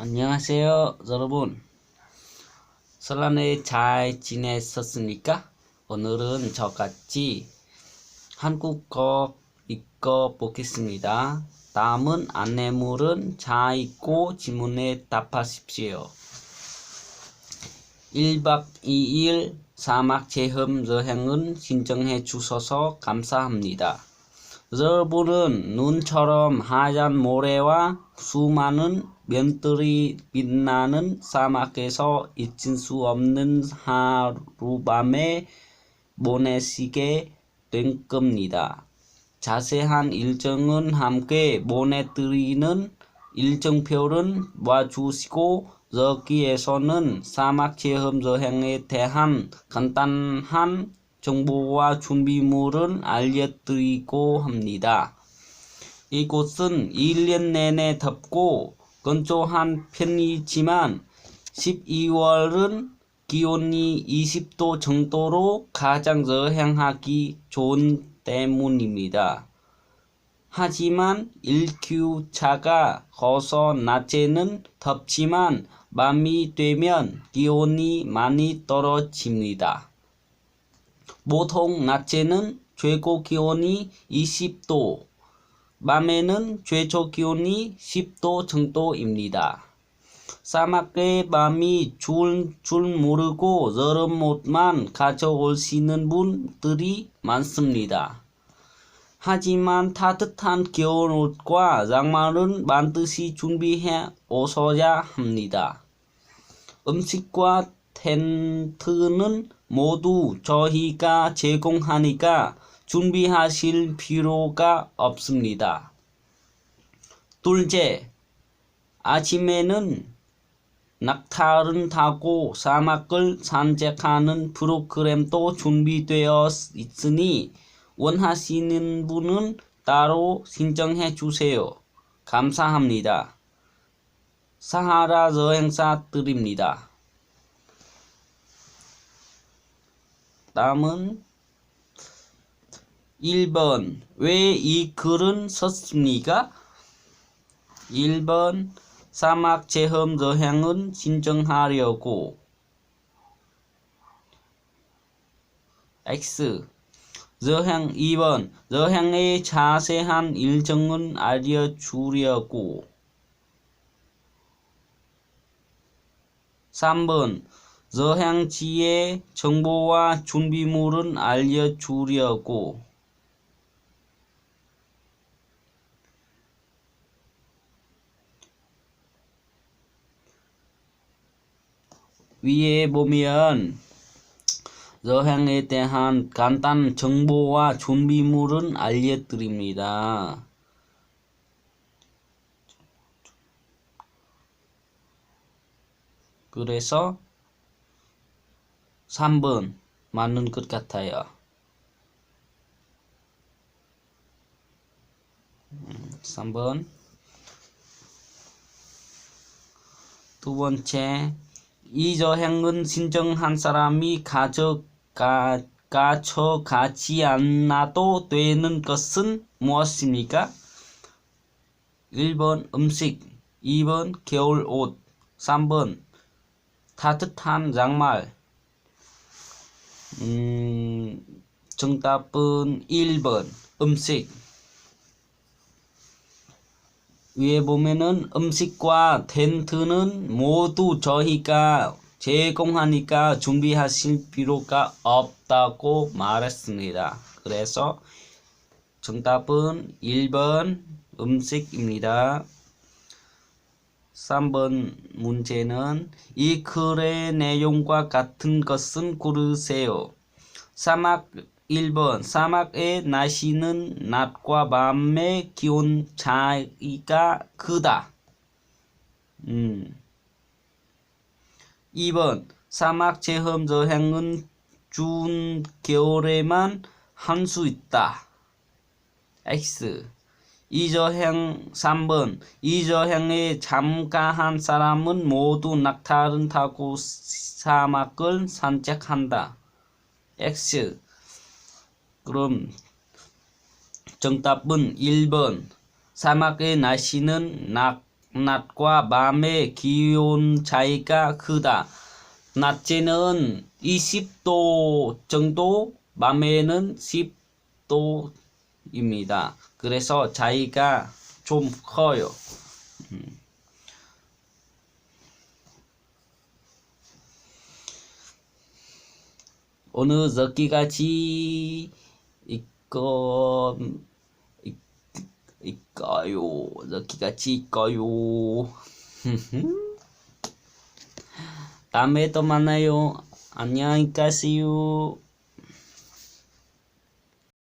안녕하세요, 여러분. 설날에 잘 지내셨습니까? 오늘은 저같이 한국어 읽어 보겠습니다. 다음은 안내물은 잘 읽고 질문에 답하십시오. 1박 2일 사막 체험 여행은 신청해 주셔서 감사합니다. 여러분은 눈처럼 하얀 모래와 수많은 면들이 빛나는 사막에서 잊을 수 없는 하룻밤에 보내시게 된 겁니다. 자세한 일정은 함께 보내드리는 일정표를 봐주시고 여기에서는 사막 체험 여행에 대한 간단한 정보와 준비물을 알려드리고 합니다. 이곳은 1년 내내 덥고 건조한 편이지만 12월은 기온이 20도 정도로 가장 여행하기 좋은 때문입니다. 하지만 1교차가 커서 낮에는 덥지만 밤이 되면 기온이 많이 떨어집니다. 보통 낮에는 최고 기온이 20도, 밤에는 최저 기온이 10도 정도입니다. 사막의 밤이 줄, 줄 모르고 여름 옷만 가져오시는 분들이 많습니다. 하지만 따뜻한 겨울 옷과 양말은 반드시 준비해 오셔야 합니다. 음식과 텐트는 모두 저희가 제공하니까 준비하실 필요가 없습니다. 둘째, 아침에는 낙타를 타고 사막을 산책하는 프로그램도 준비되어 있으니 원하시는 분은 따로 신청해 주세요. 감사합니다. 사하라 여행사들입니다. 다음은 1번. 왜 이 글은 썼습니까? 1번. 사막 체험 여행은 신청하려고. X. 여행 2번. 여행의 자세한 일정은 알려주려고. 3번. 여행지의 정보와 준비물은 알려주려고 위에 보면 여행에 대한 간단 정보와 준비물은 알려드립니다. 그래서 3번 맞는 것 같아요. 3번 두 번째 이 여행은 신청한 사람이 가져가 가져가지 않아도 되는 것은 무엇입니까? 1번 음식, 2번 겨울 옷, 3번 따뜻한 양말. 음, 정답은 1번 음식. 위에 보면은 음식과 텐트는 모두 저희가 제공하니까 준비하실 필요가 없다고 말했습니다. 그래서 정답은 1번 음식입니다. 3번 문제는 이 글의 내용과 같은 것은 고르세요. 사막 1번 사막의 날씨는 낮과 밤의 기온 차이가 크다. 음. 2번 사막 체험 여행은 준 겨울에만 할 수 있다. X 이 여행 3번 이 여행에 참가한 사람은 모두 낙타를 타고 사막을 산책한다. X 그럼 정답은 1번 사막의 날씨는 낮, 낮과 밤의 기온 차이가 크다. 낮에는 20도 정도, 밤에는 10도입니다. 그래서 차이가 좀 커요. 음. 어느 저기까지 이거 이- 이까요 저기까지 있까요 다음에 또 만나요 안녕히 가세요